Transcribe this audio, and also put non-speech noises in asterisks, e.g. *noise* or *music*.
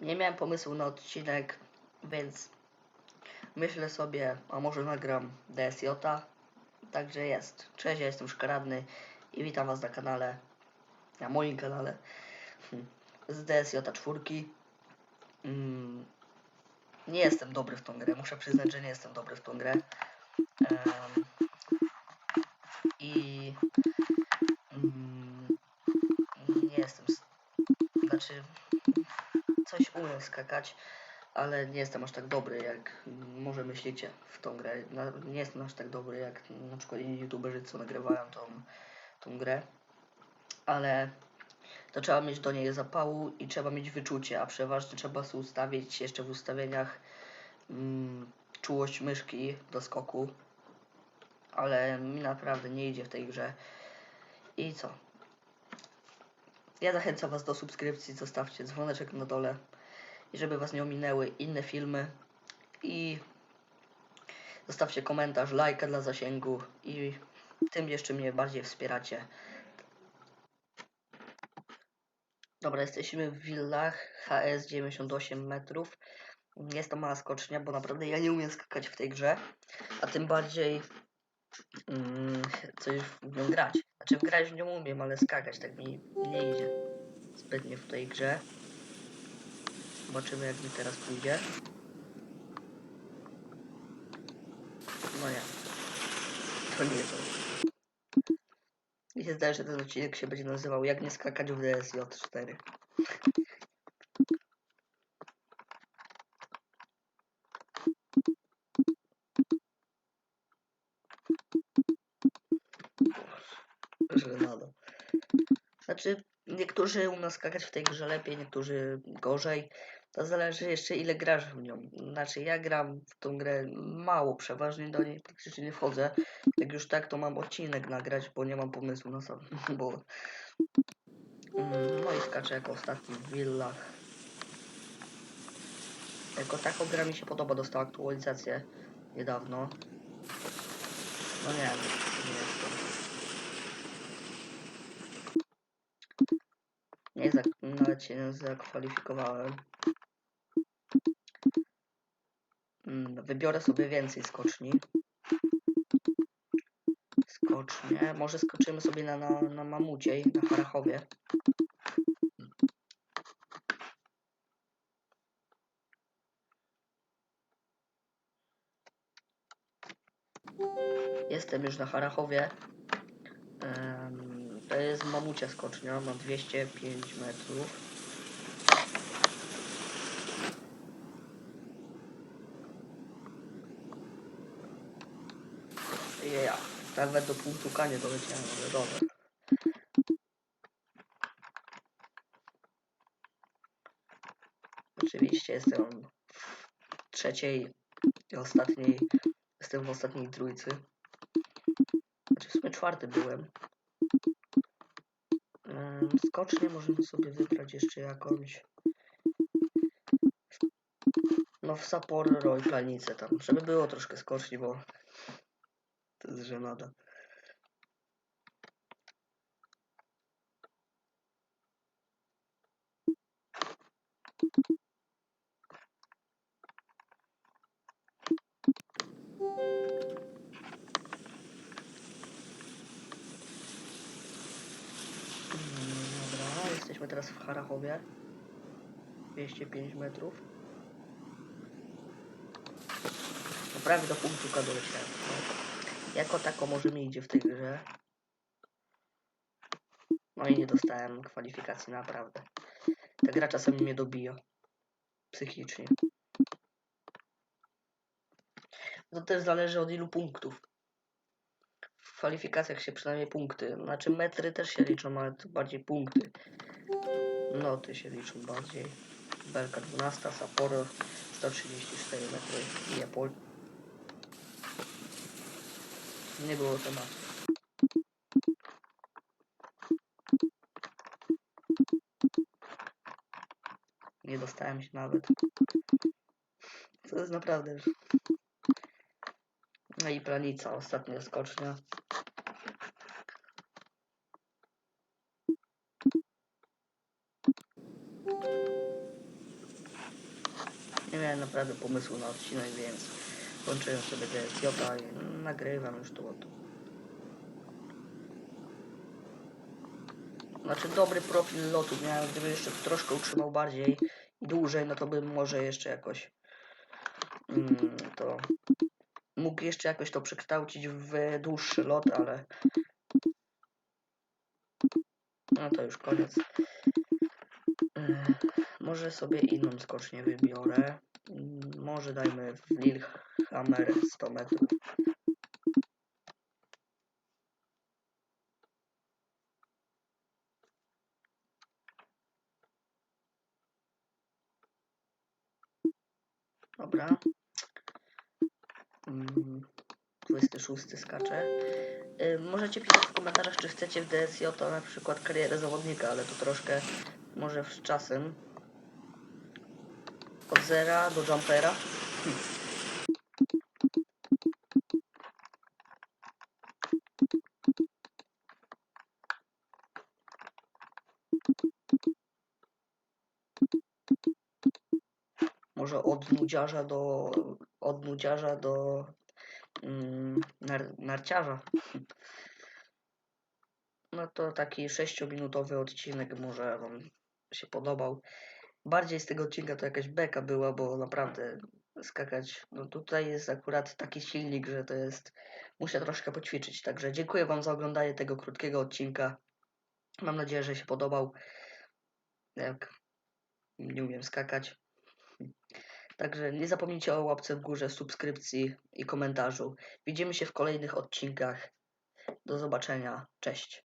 nie miałem pomysłu na odcinek, więc myślę sobie, a może nagram DSJ. Także jest. Cześć, ja jestem Szkaradny i witam Was na kanale, na moim kanale hmm, z DSJ 4. Mm, nie jestem dobry w tą grę, muszę przyznać, że nie jestem dobry w tą grę. Em, I umiem skakać, ale nie jestem aż tak dobry, jak może myślicie w tą grę. Nie jestem aż tak dobry, jak na przykład inni youtuberzy, co nagrywają tą, tą grę. Ale to trzeba mieć do niej zapału i trzeba mieć wyczucie, a przeważnie trzeba sobie ustawić jeszcze w ustawieniach mm, czułość myszki do skoku. Ale mi naprawdę nie idzie w tej grze. I co? Ja zachęcam Was do subskrypcji, zostawcie dzwoneczek na dole i żeby Was nie ominęły inne filmy i zostawcie komentarz, lajka dla zasięgu i tym jeszcze mnie bardziej wspieracie. Dobra, jesteśmy w willach HS 98 metrów. Jest to mała skocznia, bo naprawdę ja nie umiem skakać w tej grze, a tym bardziej mm, coś w nią grać. Znaczy grać w nią umiem, ale skakać tak mi nie idzie zbytnio w tej grze. Zobaczymy jak mi teraz pójdzie. No nie. To nie to. Mi się zdaje, że ten odcinek się będzie nazywał Jak nie skakać w DSJ4. Żenada. Znaczy, niektórzy umieją skakać w tej grze lepiej, niektórzy gorzej. To zależy jeszcze ile grasz w nią. Znaczy, ja gram w tą grę mało, przeważnie do niej praktycznie nie wchodzę. Jak już tak, to mam odcinek nagrać, bo nie mam pomysłu na sam, *laughs* bo... Mm, No i skaczę jako ostatni w willach. Jako taką gra mi się podoba, dostała aktualizację niedawno. No nie wiem, nie jest to. Nie, nawet się nie zakwalifikowałem. Wybiorę sobie więcej skoczni. Skocznie. Może skoczymy sobie na, na, na mamuciej, na Harachowie. Jestem już na Harachowie. To jest mamucia skocznia, ma 205 metrów. Ja, nawet do półtuka nie doleciałem, ale dobra. Oczywiście jestem w trzeciej i ostatniej, jestem w ostatniej trójcy. Znaczy w sumie czwarty byłem. Em, Skocznie możemy sobie wybrać jeszcze jakąś. No w Sapporo i Planicę tam, żeby było troszkę skoczni, bo żenada. Jesteśmy teraz w Harachowie. 205 metrów. No prawie do punktuka doleciałem. Jako tako może mi idzie w tej grze. No i nie dostałem kwalifikacji naprawdę. Ta gra czasami mnie dobija. Psychicznie. To też zależy od ilu punktów. W kwalifikacjach się przynajmniej punkty. Znaczy metry też się liczą, ale bardziej punkty. Noty się liczą bardziej. Belka 12, Sapporo 134 metry i Apple. Nie było tematu. Nie dostałem się nawet. To jest naprawdę. No i planica, ostatnia skocznia. naprawdę pomysłu na odcinek, więc włączyłem sobie DSJ i nagrywam już tu. tu. Znaczy dobry profil lotu miałem, gdyby jeszcze troszkę utrzymał bardziej i dłużej, no to bym może jeszcze jakoś mm, to mógł jeszcze jakoś to przekształcić w dłuższy lot, ale no to już koniec. Może sobie inną skocznię wybiorę. Mm, Może dajmy w Lillehammer 100 metrów. Dobra. Mm, 26 skacze. Y, Możecie pisać w komentarzach, czy chcecie w DSJ to na przykład karierę zawodnika, ale to troszkę może z czasem. Od zera do jumpera. Hm. Może od nudziarza do od nudziarza do mm, nar, narciarza. No to taki 6-minutowy odcinek może Wam się podobał. Bardziej z tego odcinka to jakaś beka była, bo naprawdę skakać. No tutaj jest akurat taki silnik, że to jest. Muszę troszkę poćwiczyć. Także dziękuję Wam za oglądanie tego krótkiego odcinka. Mam nadzieję, że się podobał. Jak nie umiem skakać. Także nie zapomnijcie o łapce w górze, subskrypcji i komentarzu. Widzimy się w kolejnych odcinkach. Do zobaczenia. Cześć.